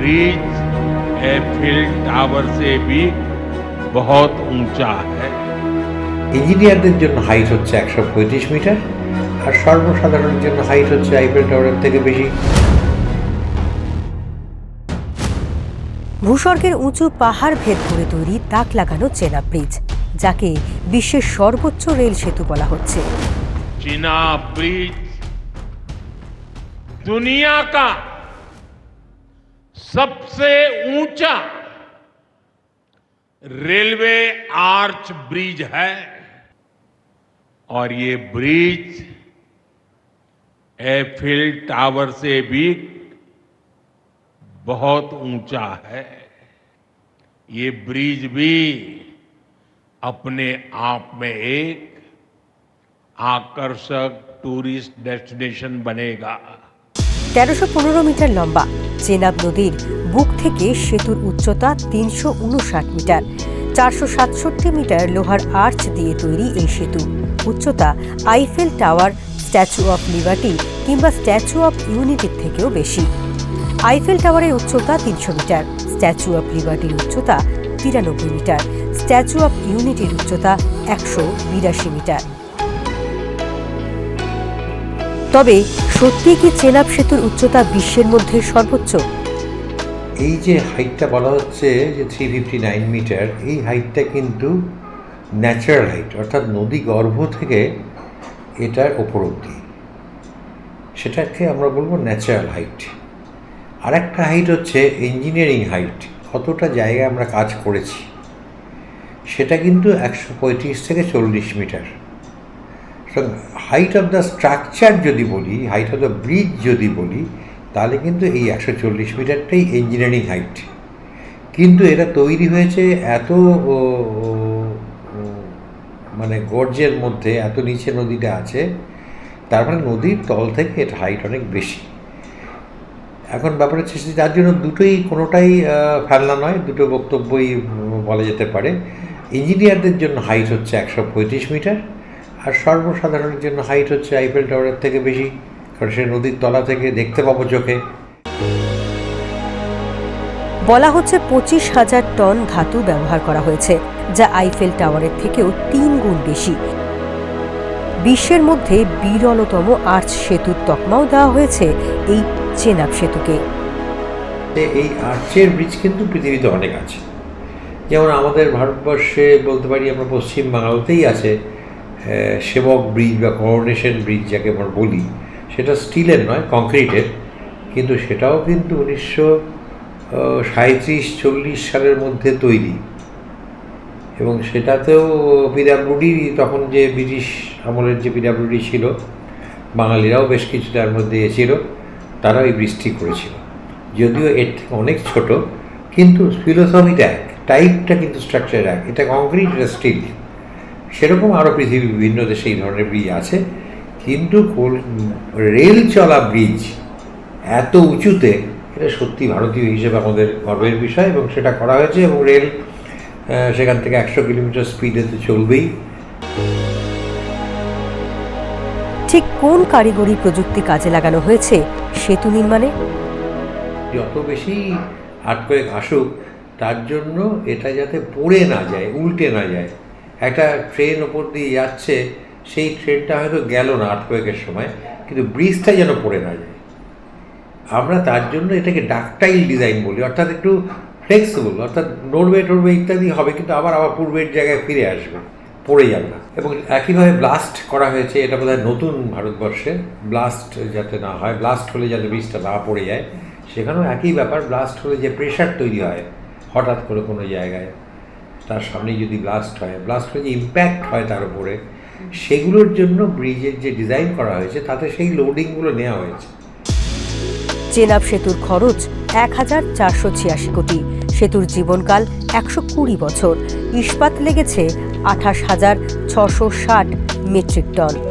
Bridge Eiffel tower से भी बहुत ऊंचा है ইঞ্জিনিয়ারদের জন্য হাইট হচ্ছে একশো পঁয়ত্রিশ মিটার আর সর্বসাধারণের জন্য হাইট হচ্ছে আইফেল টাওয়ারের থেকে বেশি ভূস্বর্গের উঁচু পাহাড় ভেদ করে তৈরি তাক লাগানো চেনা ব্রিজ যাকে বিশ্বের সর্বোচ্চ রেল সেতু বলা হচ্ছে चीना ब्रिज दुनिया का सबसे ऊंचा रेलवे आर्च ब्रिज है और ये ब्रिज एफिल टावर से भी बहुत ऊंचा है ये ब्रिज भी अपने आप में एक आकर्षक टूरिस्ट डेस्टिनेशन बनेगा তেরোশো পনেরো মিটার লম্বা চেনাব নদীর বুক থেকে সেতুর উচ্চতা তিনশো উনষাট মিটার। চারশো সাতষট্টি মিটার লোহার আর্চ দিয়ে তৈরি এই সেতু। উচ্চতা Eiffel tower, statue of liberty কিংবা স্ট্যাচু অফ ইউনিটির থেকেও বেশি। আইফেল টাওয়ারের উচ্চতা তিনশো মিটার, স্ট্যাচু অফ লিবার্টির উচ্চতা তিরানব্বই মিটার, স্ট্যাচু অফ ইউনিটির উচ্চতা একশো বিরাশি মিটার। তবে সত্যি কি চেনাব সেতুর উচ্চতা বিশ্বের মধ্যে সর্বোচ্চ? এই যে হাইটটা বলা হচ্ছে, যে থ্রি ফিফটি নাইন মিটার এই হাইটটা কিন্তু ন্যাচারাল হাইট অর্থাৎ নদী গর্ভ থেকে এটার ওপর অব্দি সেটাকে আমরা বলব ন্যাচারাল হাইট আর একটা হাইট হচ্ছে ইঞ্জিনিয়ারিং হাইট কতটা জায়গায় আমরা কাজ করেছি। সেটা কিন্তু একশো পঁয়ত্রিশ থেকে চল্লিশ metre height of the structure যদি বলি হাইট অফ দ্য ব্রিজ যদি বলি, তাহলে কিন্তু এই একশো চল্লিশ মিটারটাই ইঞ্জিনিয়ারিং হাইট কিন্তু এটা তৈরি হয়েছে এত মানে গর্জের মধ্যে, এত নিচে নদীটা আছে, তার মানে নদীর তল থেকে এটা হাইট অনেক বেশি। এখন ব্যাপার হচ্ছে যার জন্য দুটোই কোনোটাই ফেলনা নয়, দুটো বক্তব্যই বলা যেতে পারে। ইঞ্জিনিয়ারদের জন্য হাইট হচ্ছে একশো পঁয়ত্রিশ মিটার। আর সর্বসাধারণের জন্য হাইট হচ্ছে আইফেল টাওয়ারের থেকে বেশি কারণ সে নদীর তলা থেকে দেখতে পাবো চোখে। বলা হচ্ছে পঁচিশ হাজার টন ধাতু ব্যবহার করা হয়েছে যা আইফেল টাওয়ারের থেকেও তিন গুণ বেশি। বিশ্বের মধ্যে বিরলতম আর্চ সেতুর তকমাও দেওয়া হয়েছে এই চেনাব সেতুকে। এই আর্চের ব্রিজ কিন্তু পৃথিবীতে অনেক আছে। যেমন আমাদের ভারতবর্ষে বলতে পারি আমরা পশ্চিম বাংলাতেই আছে। সেবক ব্রিজ বা করোনেশন ব্রিজ যাকে আমরা বলি, সেটা স্টিলের নয় কংক্রিটের কিন্তু সেটাও কিন্তু উনিশশো সাঁত্রিশ চল্লিশ সালের মধ্যে তৈরি। এবং সেটাতেও পিডাব্লিউডি তখন যে ব্রিটিশ আমলের যে পিডাব্লিউডি ছিল, বাঙালিরাও বেশ কিছু তার মধ্যে ছিল, তারা এই বৃষ্টি করেছিল। যদিও এর থেকে অনেক ছোট, কিন্তু ফিলোসফিটা এক টাইপটা কিন্তু স্ট্রাকচার এক। এটা কংক্রিট এটা স্টিল সেরকম আরও পৃথিবীর বিভিন্ন দেশে এই ধরনের ব্রিজ আছে কিন্তু রেল চলা ব্রিজ এত উঁচুতে এটা সত্যি ভারতীয় হিসেবে আমাদের গর্বের বিষয় এবং সেটা করা হয়েছে এবং রেল সেখান থেকে একশো কিলোমিটার স্পিডে তো চলবেই। ঠিক কোন কারিগরি প্রযুক্তি কাজে লাগানো হয়েছে সেতু নির্মাণে? যত বেশি আর্থকোয়েক আসুক তার জন্য এটা যাতে পড়ে না যায় উল্টে না যায় একটা ট্রেন ওপর দিয়ে যাচ্ছে, সেই ট্রেনটা হয়তো গেল না আর্থকোয়েকের সময়, কিন্তু ব্রিজটা যেন পড়ে না যায়। আমরা তার জন্য এটাকে ডাকটাইল ডিজাইন বলি, অর্থাৎ একটু ফ্লেক্সিবল অর্থাৎ নড়বে, টড়বে ইত্যাদি হবে, কিন্তু আবার আবার পূর্বের জায়গায় ফিরে আসবে, পড়ে যাবে না। এবং একইভাবে ব্লাস্ট করা হয়েছে, এটা বোধহয় নতুন ভারতবর্ষে ব্লাস্ট যাতে না হয় ব্লাস্ট হলে যাতে বীজটা না পড়ে যায়, সেখানেও একই ব্যাপার ব্লাস্ট হলে যে প্রেশার তৈরি হয়, হঠাৎ করে কোনো জায়গায় তার সামনে যদি ব্লাস্ট হয় ব্লাস্ট হয়ে যে ইম্প্যাক্ট হয় তার উপরে, সেগুলোর জন্য ব্রিজের যে ডিজাইন করা হয়েছে, তাতে সেই লোডিংগুলো নেওয়া হয়েছে। চেনাব সেতুর খরচ এক হাজার চারশো ছিয়াশি কোটি। সেতুর জীবনকাল একশো কুড়ি বছর। ইস্পাত লেগেছে আঠাশ হাজার ছশো ষাট মেট্রিক টন।